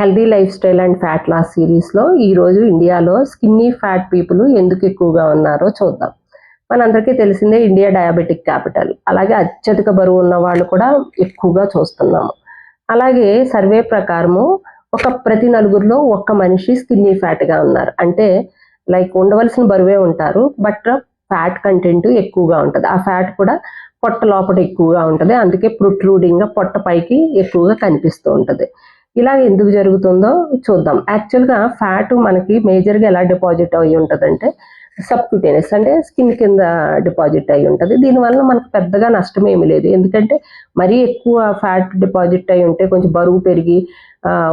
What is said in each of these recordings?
Healthy lifestyle and fat loss సిరీస్లో ఈరోజు ఇండియాలో స్కిన్నీ ఫ్యాట్ పీపుల్ ఎందుకు ఎక్కువగా ఉన్నారో చూద్దాం. మనందరికీ తెలిసిందే ఇండియా డయాబెటిక్ క్యాపిటల్. అలాగే అత్యధిక బరువు ఉన్న వాళ్ళు కూడా ఎక్కువగా చూస్తున్నాము. అలాగే సర్వే ప్రకారము ఒక ప్రతి నలుగురిలో ఒక్క మనిషి స్కిన్నీ ఫ్యాట్గా ఉన్నారు. అంటే లైక్ ఉండవలసిన బరువే ఉంటారు బట్ ఫ్యాట్ కంటెంట్ ఎక్కువగా ఉంటుంది. ఆ ఫ్యాట్ కూడా పొట్ట లోపల ఎక్కువగా ఉంటుంది. అందుకే ప్రొట్రూడింగ్గా పొట్ట పైకి ఎక్కువగా కనిపిస్తూ ఉంటుంది. ఇలా ఎందుకు జరుగుతుందో చూద్దాం. యాక్చువల్గా ఫ్యాట్ మనకి మేజర్గా ఎలా డిపాజిట్ అయ్యి ఉంటుందంటే సబ్క్యూటేనియస్ అంటే స్కిన్ కింద డిపాజిట్ అయి ఉంటుంది. దీనివల్ల మనకు పెద్దగా నష్టం ఏమీ లేదు. ఎందుకంటే మరీ ఎక్కువ ఫ్యాట్ డిపాజిట్ అయి ఉంటే కొంచెం బరువు పెరిగి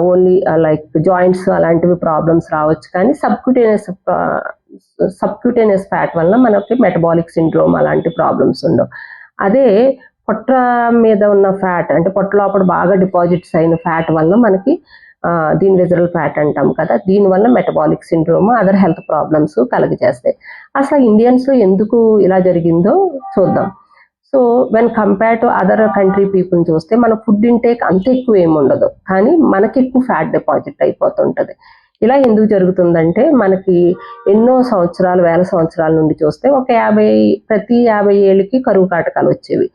ఓన్లీ లైక్ జాయింట్స్ అలాంటివి ప్రాబ్లమ్స్ రావచ్చు. కానీ సబ్క్యూటేనియస్ సబ్క్యూటేనియస్ ఫ్యాట్ వల్ల మనకి మెటబాలిక్ సిండ్రోమ్ అలాంటి ప్రాబ్లమ్స్ ఉండవు. అదే పొట్ట మీద ఉన్న ఫ్యాట్ అంటే పొట్ట లోపల బాగా డిపాజిట్స్ అయిన ఫ్యాట్ వల్ల మనకి దీని విజరల్ ఫ్యాట్ అంటాం కదా దీనివల్ల metabolic syndrome other health problems కలుగజేస్తాయి. అసలు ఇండియన్స్లో ఎందుకు ఇలా జరిగిందో చూద్దాం. So when compare to other country people చూస్తే మన ఫుడ్ ఇంటేక్ అంత ఎక్కువ ఏమి ఉండదు. కానీ మనకి ఎక్కువ ఫ్యాట్ డిపాజిట్ అయిపోతుంటుంది. ఇలా ఎందుకు జరుగుతుందంటే మనకి ఎన్నో సంవత్సరాలు వేల సంవత్సరాల నుండి చూస్తే ఒక యాభై ప్రతి యాభై ఏళ్ళకి కరువు కాటకాలు వచ్చేవి.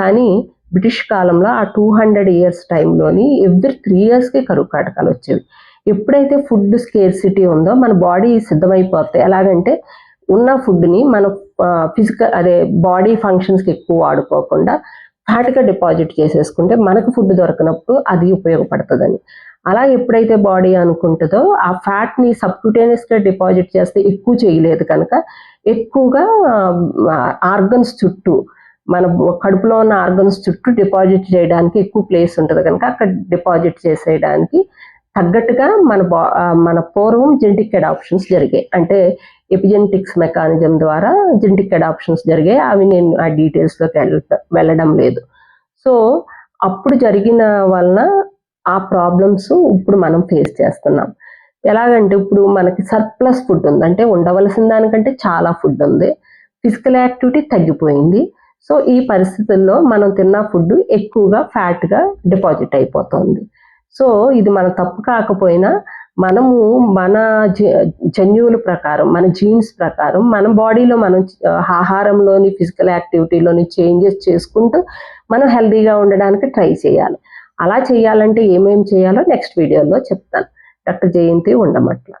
కానీ బ్రిటిష్ కాలంలో ఆ టూ హండ్రెడ్ ఇయర్స్ టైంలోని ఎవ్రీ త్రీ ఇయర్స్కి కరువు కాటకాలు వచ్చేవి. ఎప్పుడైతే ఫుడ్ స్కేర్సిటీ ఉందో మన బాడీ సిద్ధమైపోతాయి ఎలాగంటే ఉన్న ఫుడ్ని మన ఫిజికల్ అదే బాడీ ఫంక్షన్స్కి ఎక్కువ వాడుకోకుండా ఫ్యాట్గా డిపాజిట్ చేసేసుకుంటే మనకు ఫుడ్ దొరకనప్పుడు అది ఉపయోగపడుతుందని. అలా ఎప్పుడైతే బాడీ అనుకుంటుందో ఆ ఫ్యాట్ని సబ్క్యూటేనియస్గా డిపాజిట్ చేస్తే ఎక్కువ చేయలేదు కనుక ఎక్కువగా ఆర్గన్స్ చుట్టూ మన కడుపులో ఉన్న ఆర్గన్స్ చుట్టూ డిపాజిట్ చేయడానికి ఎక్కువ ప్లేస్ ఉంటుంది. కనుక అక్కడ డిపాజిట్ చేసేయడానికి తగ్గట్టుగా మన బా మన పూర్వం జెనటిక్ అడాప్షన్స్ జరిగాయి. అంటే ఎపిజెనటిక్స్ మెకానిజం ద్వారా జెనటిక్ అడాప్షన్స్ జరిగాయి. అవి నేను ఆ డీటెయిల్స్లోకి వెళ్ళ వెళ్ళడం లేదు. సో అప్పుడు జరిగిన వలన ఆ ప్రాబ్లమ్స్ ఇప్పుడు మనం ఫేస్ చేస్తున్నాం. ఎలాగంటే ఇప్పుడు మనకి సర్ప్లస్ ఫుడ్ ఉంది. అంటే ఉండవలసిన దానికంటే చాలా ఫుడ్ ఉంది. ఫిజికల్ యాక్టివిటీ తగ్గిపోయింది. సో ఈ పరిస్థితుల్లో మనం తిన్న ఫుడ్ ఎక్కువగా ఫ్యాట్గా డిపాజిట్ అయిపోతుంది. సో ఇది మన తప్పు కాకపోయినా మనము మన జన్యువుల ప్రకారం మన జీన్స్ ప్రకారం మన బాడీలో మనం ఆహారంలోని ఫిజికల్ యాక్టివిటీలోని చేంజెస్ చేసుకుంటూ మనం హెల్దీగా ఉండడానికి ట్రై చేయాలి. అలా చేయాలంటే ఏమేమి చేయాలో నెక్స్ట్ వీడియోలో చెప్తాను. డాక్టర్ జయంతి ఉండమట్ల.